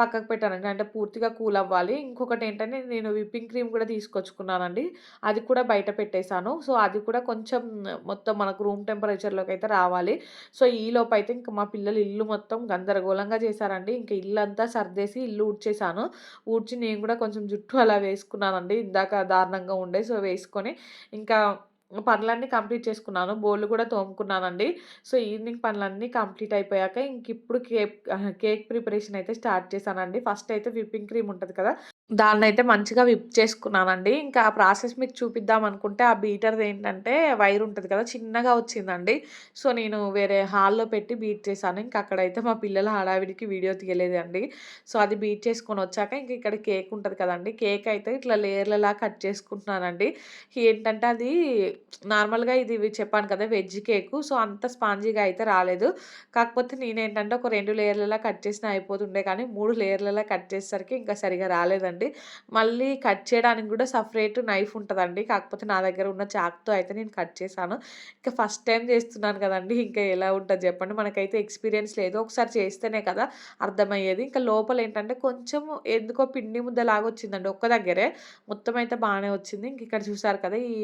పక్కకు పెట్టానండి. అంటే పూర్తిగా కూల్ అవ్వాలి. ఇంకొకటి ఏంటంటే నేను విప్పింగ్ క్రీమ్ కూడా తీసుకొచ్చుకున్నానండి. అది కూడా బయట పెట్టేశాను. సో అది కూడా కొంచెం మొత్తం మనకు రూమ్ టెంపరేచర్లోకి అయితే రావాలి. సో ఈలోపు అయితే ఇంకా మా పిల్లలు ఇల్లు మొత్తం గందరగోళంగా చేశారండి. ఇంకా ఇల్లు అంతా సర్దేసి ఇల్లు ఊడ్చేసాను ఊడ్చి నేను కూడా కొంచెం జుట్టు అలా వేసుకున్నానండి. ఇందాక దారుణంగా ఉండే. సో వేసుకొని ఇంకా పనులన్నీ కంప్లీట్ చేసుకున్నాను. బోళ్ళు కూడా తోముకున్నానండి. సో ఈవినింగ్ పనులన్నీ కంప్లీట్ అయిపోయాక ఇంక ఇప్పుడు కేక్ కేక్ ప్రిపరేషన్ అయితే స్టార్ట్ చేశానండి. ఫస్ట్ అయితే విప్పింగ్ క్రీమ్ ఉంటుంది కదా దాన్నయితే మంచిగా విప్ చేసుకున్నానండి. ఇంకా ఆ ప్రాసెస్ మీకు చూపిద్దాం అనుకుంటే ఆ బీటర్‌ది ఏంటంటే వైర్ ఉంటుంది కదా! చిన్నగా వచ్చిందండి. సో, నేను వేరే హాల్‌లో పెట్టి బీట్ చేశాను. ఇంకా అక్కడైతే మా పిల్లల హడావిడికి వీడియో తీయలేదండి. సో, అది బీట్ చేసుకొని వచ్చాక ఇంక ఇక్కడ కేక్ ఉంటుంది కదండి కేక్ అయితే ఇట్లా లేయర్లలా కట్ చేసుకుంటున్నానండి. ఏంటంటే అది నార్మల్‌గా ఇది చెప్పాను కదా! Veg cake. సో, అంత స్పాంజీగా అయితే రాలేదు. కాకపోతే నేనేంటంటే ఒక రెండు లేయర్లలా కట్ చేసినా అయిపోతుండే కానీ మూడు లేయర్లలా కట్ చేసేసరికి ఇంకా సరిగ్గా రాలేదండి. మళ్ళీ కట్ చేయడానికి కూడా సపరేట్ నైఫ్ ఉంటుందండి కాకపోతే నా దగ్గర ఉన్న చాక్‌తో అయితే నేను కట్ చేశాను. ఇంకా ఫస్ట్ టైం చేస్తున్నాను కదండి ఇంకా ఎలా ఉంటుంది చెప్పండి. మనకైతే ఎక్స్‌పీరియన్స్ లేదు. ఒకసారి చేస్తేనే కదా అర్థమయ్యేది. ఇంకా లోపల ఏంటంటే కొంచెం ఎందుకో పిండి ముద్ద లాగా వచ్చిందండి ఒక్క దగ్గరే. మొత్తం అయితే బాగానే వచ్చింది. ఇంక ఇక్కడ చూసారు కదా! ఈ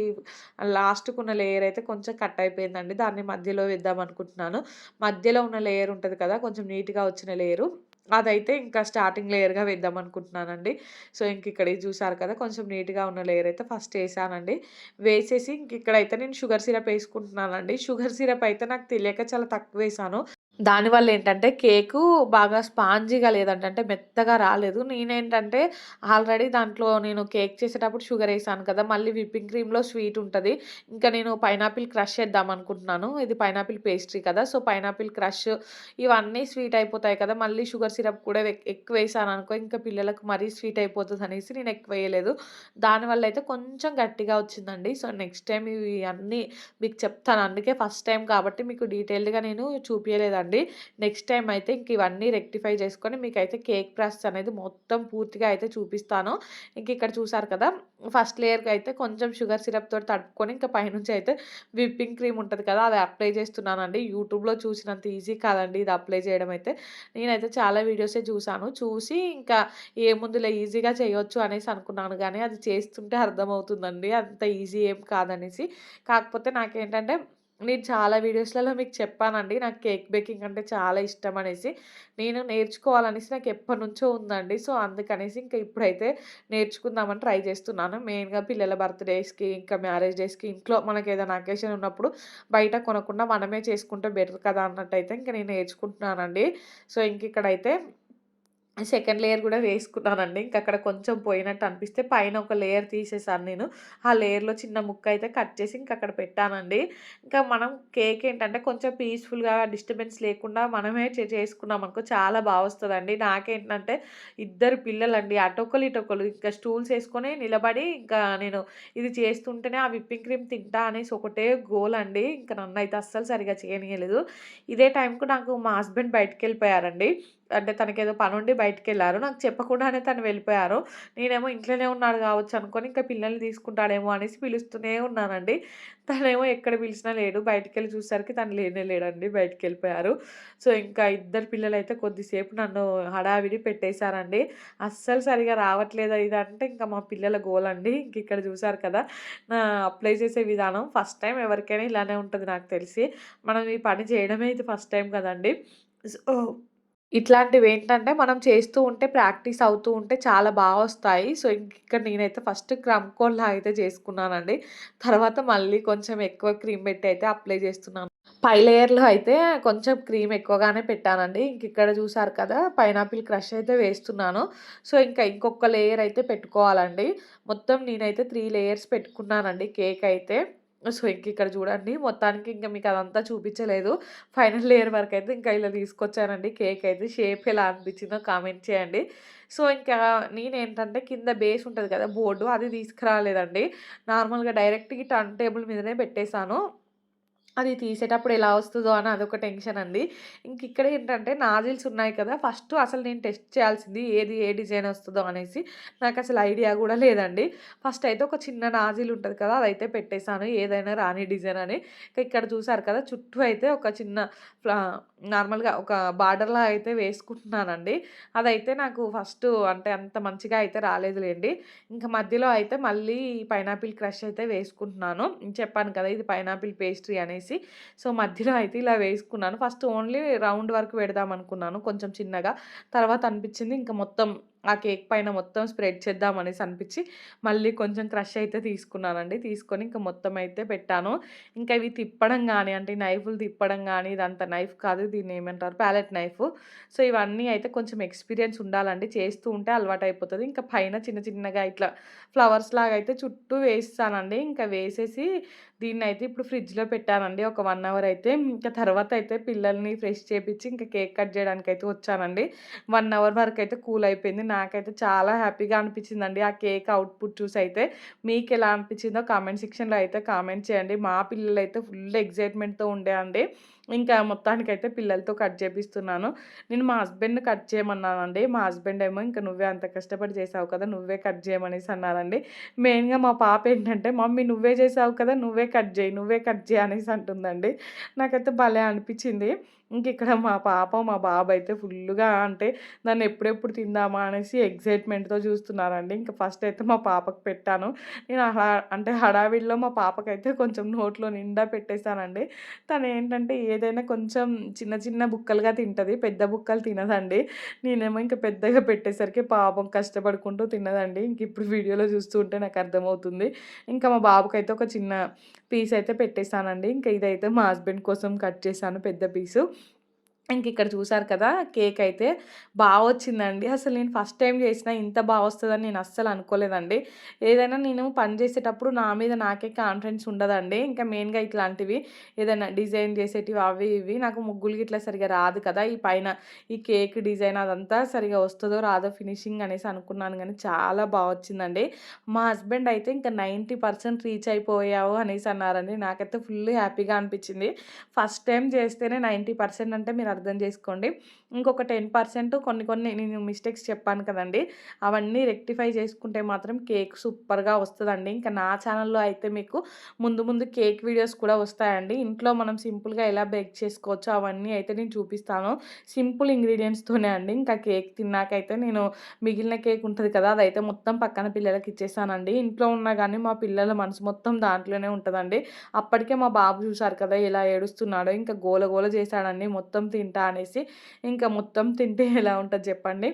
లాస్ట్‌కున్న లేయర్ అయితే కొంచెం కట్ అయిపోయిందండి. దాన్ని మధ్యలో వేద్దాం అనుకుంటున్నాను. మధ్యలో ఉన్న లేయర్ ఉంటుంది కదా! కొంచెం నీట్‌గా వచ్చిన లేయరు. అదైతే ఇంకా స్టార్టింగ్ లేయర్‌గా వేద్దాం అనుకుంటున్నానండి. సో, ఇంక ఇక్కడ ఇది చూసారు కదా! కొంచెం నీట్‌గా ఉన్న లేయర్ అయితే ఫస్ట్ వేసానండి వేసేసి ఇంక ఇక్కడైతే నేను షుగర్ సిరప్ వేసుకుంటున్నానండి షుగర్ సిరప్ అయితే నాకు తెలియక చాలా తక్కువ వేసాను దానివల్ల ఏంటంటే కేకు బాగా స్పాంజీగా లేదంటే మెత్తగా రాలేదు. నేనేంటంటే ఆల్రెడీ దాంట్లో నేను కేక్ చేసేటప్పుడు షుగర్ వేసాను కదా! మళ్ళీ విప్పింగ్ క్రీమ్‌లో స్వీట్ ఉంటుంది ఇంకా నేను పైనాపిల్ క్రష్ చేద్దాం అనుకుంటున్నాను. ఇది పైనాపిల్ పేస్ట్రీ కదా! సో, పైనాపిల్ క్రష్ ఇవన్నీ స్వీట్ అయిపోతాయి కదా! మళ్ళీ షుగర్ సిరప్ కూడా ఎక్కువ వేసాను అనుకో ఇంకా పిల్లలకు మరీ స్వీట్ అయిపోతుంది అనేసి నేను ఎక్కువ వేయలేదు దానివల్ల అయితే కొంచెం గట్టిగా వచ్చిందండి. సో, నెక్స్ట్ టైం ఇవి అన్నీ మీకు చెప్తాను. అందుకే ఫస్ట్ టైం కాబట్టి మీకు డీటెయిల్డ్‌గా నేను చూపియలేదండి. నెక్స్ట్ టైం అయితే ఇంక ఇవన్నీ రెక్టిఫై చేసుకొని అయితే కేక్ ప్రాసెస్ అనేది మొత్తం పూర్తిగా అయితే చూపిస్తాను. ఇంక ఇక్కడ చూసారు కదా! ఫస్ట్ లేయర్‌కి అయితే కొంచెం షుగర్ సిరప్ తోటి తడుపుకొని ఇంకా పైనుంచి అయితే విప్పింగ్ క్రీమ్ ఉంటుంది కదా! అది అప్లై చేస్తున్నానండి. యూట్యూబ్‌లో చూసినంత ఈజీ కాదండి ఇది అప్లై చేయడం అయితే. నేనైతే చాలా వీడియోసే చూశాను చూసి ఇంకా ఏముందిలే ఈజీగా చేయొచ్చు అనేసి అనుకున్నాను కానీ అది చేస్తుంటే అర్థమవుతుందండి. అంత ఈజీ ఏం కాదనేసి. కాకపోతే నాకేంటంటే నేను చాలా వీడియోస్‌లలో మీకు చెప్పానండి. నాకు కేక్ బేకింగ్ అంటే చాలా ఇష్టం అనేసి. నేను నేర్చుకోవాలనేసి నాకు ఎప్పటి నుంచో ఉందండి. సో, అందుకనేసి ఇంకా ఇప్పుడైతే నేర్చుకుందామని ట్రై చేస్తున్నాను. మెయిన్‌గా పిల్లల బర్త్‌డేస్‌కి, ఇంకా మ్యారేజ్ డేస్‌కి ఇంట్లో మనకి ఏదైనా అకేషన్ ఉన్నప్పుడు బయట కొనకుండా మనమే చేసుకుంటే బెటర్ కదా! అన్నట్టయితే ఇంకా నేను నేర్చుకుంటున్నానండి. సో, ఇంక ఇక్కడైతే సెకండ్ లేయర్ కూడా వేసుకున్నానండి. ఇంకా అక్కడ కొంచెం పోయినట్టు అనిపిస్తే పైన ఒక లేయర్ తీసేసాను నేను. ఆ లేయర్‌లో చిన్న ముక్క అయితే కట్ చేసి ఇంక అక్కడ పెట్టానండి. ఇంకా మనం కేక్ ఏంటంటే కొంచెం పీస్‌ఫుల్‌గా డిస్టర్బెన్స్ లేకుండా మనమే చే చేసుకున్నామనుకో చాలా బాగా వస్తుందండి నాకేంటంటే ఇద్దరు పిల్లలండి. అటొకలు ఇటొకలు ఇంకా స్టూల్స్ వేసుకొని నిలబడి ఇంకా నేను ఇది చేస్తుంటేనే ఆ విప్పింగ్ క్రీమ్ తింటా అనేసి ఒకటే గోల్ అండి ఇంక అయితే అస్సలు సరిగా చేయనీయలేదు. ఇదే టైంకు నాకు మా హస్బెండ్ బయటికెళ్ళిపోయారండి. అంటే తనకేదో బయటికి వెళ్ళారు నాకు చెప్పకుండానే తను వెళ్ళిపోయారు. నేనేమో ఇంట్లోనే ఉన్నాడు కావచ్చు అనుకోని ఇంకా పిల్లల్ని తీసుకుంటాడేమో అనేసి పిలుస్తూనే ఉన్నానండి. తనేమో ఎక్కడ పిలిచినా లేడు. బయటికెళ్ళి చూసేసరికి తను లేనే లేడండి. బయటికి వెళ్ళిపోయారు సో, ఇంకా ఇద్దరు పిల్లలైతే కొద్దిసేపు నన్ను హడావిడి పెట్టేశారండి. అస్సలు సరిగా రావట్లేదు ఇది అంటే ఇంకా మా పిల్లల గోలండి. ఇంక ఇక్కడ చూసారు కదా! నా అప్లై చేసే విధానం ఫస్ట్ టైం ఎవరికైనా ఇలానే ఉంటుంది నాకు తెలిసి. మనం ఈ పని చేయడమే ఇది ఫస్ట్ టైం కదండీ! సో ఇట్లాంటివి ఏంటంటే మనం చేస్తూ ఉంటే ప్రాక్టీస్ అవుతూ ఉంటే చాలా బాగా వస్తాయి. సో, ఇక్కడ నేనైతే ఫస్ట్ క్రమ్ కోల్లా అయితే చేసుకున్నానండి. తర్వాత మళ్ళీ కొంచెం ఎక్కువ క్రీమ్ పెట్టి అయితే అప్లై చేస్తున్నాను. పై లేయర్‌లో అయితే కొంచెం క్రీమ్ ఎక్కువగానే పెట్టానండి. ఇంక ఇక్కడ చూసారు కదా! పైనాపిల్ క్రష్ అయితే వేస్తున్నాను. సో, ఇంకా ఇంకొక లేయర్ అయితే పెట్టుకోవాలండి. మొత్తం నేనైతే త్రీ లేయర్స్ పెట్టుకున్నానండి కేక్ అయితే. సో, ఇంక ఇక్కడ చూడండి మొత్తానికి ఇంకా మీకు అదంతా చూపించలేదు. ఫైనల్ లేయర్ అయితే ఇంకా ఇలా తీసుకొచ్చానండి కేక్ అయితే. షేప్ ఎలా అనిపించిందో కామెంట్ చేయండి. సో, ఇంకా నేనేంటంటే కింద బేస్ ఉంటుంది కదా! బోర్డు అది తీసుకురాలేదండి. నార్మల్‌గా డైరెక్ట్‌గా టర్న్ టేబుల్ మీదనే పెట్టేశాను అది తీసేటప్పుడు ఎలా వస్తుందో అని అదొక టెన్షన్ అండి. ఇంక ఇక్కడ ఏంటంటే నాజిల్స్ ఉన్నాయి కదా! ఫస్ట్ అసలు నేను టెస్ట్ చేయాల్సింది ఏది ఏ డిజైన్ వస్తుందో అనేసి. నాకు అసలు ఐడియా కూడా లేదండి. ఫస్ట్ అయితే ఒక చిన్న నాజిల్ ఉంటుంది కదా! అదైతే పెట్టేసాను. ఏదైనా రాని డిజైన్ అని. ఇక్కడ చూసారు కదా! చుట్టూ అయితే ఒక చిన్న ఫ్లా నార్మల్‌గా ఒక బార్డర్‌లా అయితే వేసుకుంటున్నానండి. అదైతే నాకు ఫస్ట్ అంటే అంత మంచిగా అయితే రాలేదులేండి ఇంకా మధ్యలో అయితే మళ్ళీ పైనాపిల్ క్రష్ అయితే వేసుకుంటున్నాను. చెప్పాను కదా! ఇది పైనాపిల్ పేస్ట్రీ అనేసి. సో, మధ్యలో అయితే ఇలా వేసుకున్నాను. ఫస్ట్ ఓన్లీ రౌండ్ వరకు పెడదాం అనుకున్నాను కొంచెం చిన్నగా. తర్వాత అనిపించింది ఇంకా మొత్తం ఆ కేక్ పైన మొత్తం స్ప్రెడ్ చేద్దాం అనేసి అనిపించి మళ్ళీ కొంచెం క్రష్ అయితే తీసుకున్నానండి. తీసుకొని ఇంకా మొత్తం అయితే పెట్టాను. ఇంకా ఇవి తిప్పడం కానీ అంటే నైఫ్లు తిప్పడం కానీ ఇదంతా నైఫ్ కాదు దీన్ని ఏమంటారు ప్యాలెట్ నైఫ్. సో ఇవన్నీ అయితే కొంచెం ఎక్స్పీరియన్స్ ఉండాలండి. చేస్తూ ఉంటే అలవాటు అయిపోతుంది ఇంకా పైన చిన్న చిన్నగా ఇట్లా ఫ్లవర్స్ లాగా అయితే చుట్టూ వేస్తానండి. ఇంకా వేసేసి దీన్ని అయితే ఇప్పుడు ఫ్రిడ్జ్లో పెట్టానండి. ఒక వన్ అవర్ అయితే. ఇంకా తర్వాత అయితే పిల్లల్ని ఫ్రెష్ చేపించి ఇంకా కేక్ కట్ చేయడానికి అయితే వచ్చానండి. వన్ అవర్ వరకు అయితే కూల్ అయిపోయింది. నాకైతే చాలా హ్యాపీగా అనిపించిందండి ఆ కేక్ అవుట్పుట్ చూసి అయితే. మీకు ఎలా అనిపించిందో కామెంట్ సెక్షన్లో అయితే కామెంట్ చేయండి. మా పిల్లలు అయితే ఫుల్ ఎగ్జైట్మెంట్తో ఉండే అండి. ఇంకా మొత్తానికైతే పిల్లలతో కట్ చేపిస్తున్నాను. నేను మా హస్బెండ్ కట్ చేయమన్నానండి. మా హస్బెండ్ ఏమో ఇంకా నువ్వే అంత కష్టపడి చేసావు కదా నువ్వే కట్ చేయమనేసి అన్నారండి. మెయిన్గా మా పాప ఏంటంటే మమ్మీ నువ్వే చేసావు కదా నువ్వే కట్ చేయి నువ్వే కట్ చేయి అనేసి అంటుందండి. నాకైతే భలే అనిపించింది. ఇంక ఇక్కడ మా పాప మా బాబు అయితే ఫుల్గా అంటే దాన్ని ఎప్పుడెప్పుడు తిందామా అనేసి ఎగ్జైట్మెంట్తో చూస్తున్నారండి. ఇంకా ఫస్ట్ అయితే మా పాపకు పెట్టాను. నేను అలా అంటే హడావిడిలో మా పాపకైతే కొంచెం నోట్లో నిండా పెట్టేశానండి. తను ఏంటంటే ఏదైనా కొంచెం చిన్న చిన్న బుక్కలుగా తింటుంది పెద్ద బుక్కలు తినదండి. నేనేమో ఇంకా పెద్దగా పెట్టేసరికి పాపం కష్టపడుకుంటూ తినదండి ఇంక ఇప్పుడు వీడియోలో చూస్తుంటే నాకు అర్థమవుతుంది. ఇంకా మా బాబుకైతే ఒక చిన్న పీస్ అయితే పెట్టేశానండి. ఇంకా ఇదైతే మా హస్బెండ్ కోసం కట్ చేశాను పెద్ద పీసు. ఇంక ఇక్కడ చూసారు కదా కేక్ అయితే బాగా వచ్చిందండి అసలు నేను ఫస్ట్ టైం చేసిన ఇంత బాగా వస్తుందని నేను అస్సలు అనుకోలేదండి. ఏదైనా నేను పని చేసేటప్పుడు నా మీద నాకే కాన్ఫిడెన్స్ ఉండదండి. ఇంకా మెయిన్గా ఇట్లాంటివి ఏదైనా డిజైన్ చేసేటివి అవి ఇవి నాకు ముగ్గులు ఇట్లా సరిగా రాదు కదా. ఈ పైన ఈ కేక్ డిజైన్ అదంతా సరిగా వస్తుందో రాదో ఫినిషింగ్ అనేసి అనుకున్నాను కానీ చాలా బాగా వచ్చిందండి మా హస్బెండ్ అయితే ఇంకా నైంటీ పర్సెంట్ రీచ్ అయిపోయావు అనేసి అన్నారండి. నాకైతే ఫుల్ హ్యాపీగా అనిపించింది. ఫస్ట్ టైం చేస్తేనే నైంటీ పర్సెంట్ అంటే మీరు అర్థం చేసుకోండి. ఇంకొక టెన్ పర్సెంట్ కొన్ని కొన్ని నేను మిస్టేక్స్ చెప్పాను కదండి. అవన్నీ రెక్టిఫై చేసుకుంటే మాత్రం కేక్ సూపర్గా వస్తుందండి. ఇంకా నా ఛానల్లో అయితే మీకు ముందు ముందు కేక్ వీడియోస్ కూడా వస్తాయండి. ఇంట్లో మనం సింపుల్గా ఎలా బేక్ చేసుకోవచ్చో అవన్నీ అయితే నేను చూపిస్తాను. సింపుల్ ఇంగ్రీడియంట్స్తోనే అండి. ఇంకా కేక్ తిన్నాకైతే నేను మిగిలిన కేక్ ఉంటుంది కదా అదైతే మొత్తం పక్కన పిల్లలకి ఇచ్చేసానండి. ఇంట్లో ఉన్నా కానీ మా పిల్లల మనసు మొత్తం దాంట్లోనే ఉంటుందండి. అప్పటికే మా బాబు చూశారు కదా ఎలా ఏడుస్తున్నాడో ఇంకా గోల గోల చేశాడండి మొత్తం తింటా అనేసి. ఇంకా మొత్తం తింటే <laughs> ఎలా ఉంటుంది చెప్పండి?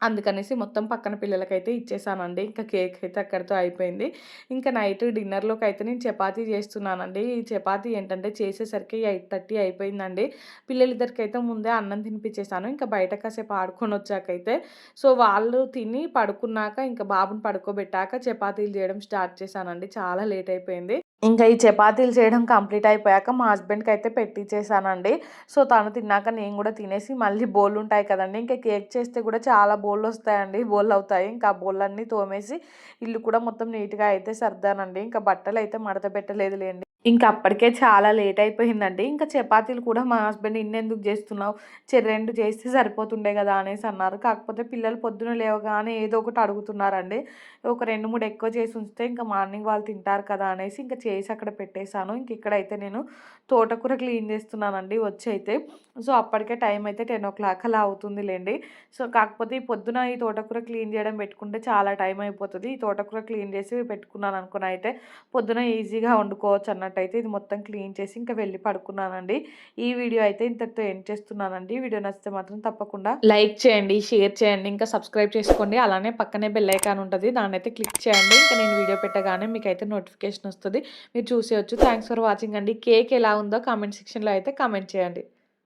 అందుకనేసి మొత్తం పక్కన పిల్లలకైతే ఇచ్చేసానండి. ఇంకా కేక్ అయితే అక్కడితో అయిపోయింది. ఇంకా నైట్ డిన్నర్లోకి అయితే నేను చపాతీ చేస్తున్నానండి. ఈ చపాతీ ఏంటంటే చేసేసరికి ఎయిట్ థర్టీ అయిపోయిందండి. పిల్లలిద్దరికైతే ముందే అన్నం తినిపించేసాను ఇంకా బయట కాసేపు ఆడుకొని వచ్చాకైతే. సో వాళ్ళు తిని పడుకున్నాక ఇంకా బాబుని పడుకోబెట్టాక చపాతీలు చేయడం స్టార్ట్ చేశానండి. చాలా లేట్ అయిపోయింది. ఇంకా ఈ చపాతీలు చేయడం కంప్లీట్ అయిపోయాక మా హస్బెండ్కి అయితే పెట్టించేసానండి సో తను తిన్నాక నేను కూడా తినేసి మళ్ళీ బోళ్ళు ఉంటాయి కదండి. ఇంకా కేక్ చేస్తే కూడా చాలా బోళ్ళు వస్తాయండి బోళ్ళు అవుతాయి ఇంకా బోళ్ళన్నీ తోమేసి ఇల్లు కూడా మొత్తం నీట్గా అయితే సర్దానండి. ఇంకా బట్టలు అయితే మడత పెట్టలేదు లేండి. ఇంకా అప్పటికే చాలా లేట్ అయిపోయిందండి. ఇంకా చపాతీలు కూడా మా హస్బెండ్ ఇన్నెందుకు చేస్తున్నావు? రెండు చేస్తే సరిపోతుండే కదా అనేసి అన్నారు. కాకపోతే పిల్లలు పొద్దున లేవగానే ఏదో ఒకటి అడుగుతున్నారండి. ఒక రెండు మూడు ఎక్కువ చేసి ఉంచితే ఇంకా మార్నింగ్ వాళ్ళు తింటారు కదా అనేసి ఇంకా చేసి అక్కడ పెట్టేశాను. ఇంక ఇక్కడైతే నేను తోటకూర క్లీన్ చేస్తున్నానండి వచ్చి అయితే సో అప్పటికే టైం అయితే టెన్ ఓ క్లాక్ అలా అవుతుంది లేండి సో కాకపోతే ఈ పొద్దున ఈ తోటకూర క్లీన్ చేయడం పెట్టుకుంటే చాలా టైం అయిపోతుంది. ఈ తోటకూర క్లీన్ చేసి పెట్టుకున్నాను అనుకున్న అయితే పొద్దున ఈజీగా వండుకోవచ్చు అన్నట్టు అయితే ఇది మొత్తం క్లీన్ చేసి ఇంకా వెళ్ళి పడుకున్నానండి. ఈ వీడియో అయితే ఇంతటితో ఎండ్ చేస్తున్నానండి. వీడియో నచ్చితే మాత్రం తప్పకుండా లైక్ చేయండి షేర్ చేయండి ఇంకా సబ్స్క్రైబ్ చేసుకోండి. అలానే పక్కనే బెల్ ఐకాన్ ఉంటుంది. దాన్నైతే అయితే క్లిక్ చేయండి. ఇంకా నేను వీడియో పెట్టగానే మీకు అయితే నోటిఫికేషన్ వస్తుంది. మీరు చూసేయచ్చు. థ్యాంక్స్ ఫర్ వాచింగ్ అండి. కేక్ ఎలా ఉందో కామెంట్ సెక్షన్లో అయితే కామెంట్ చేయండి.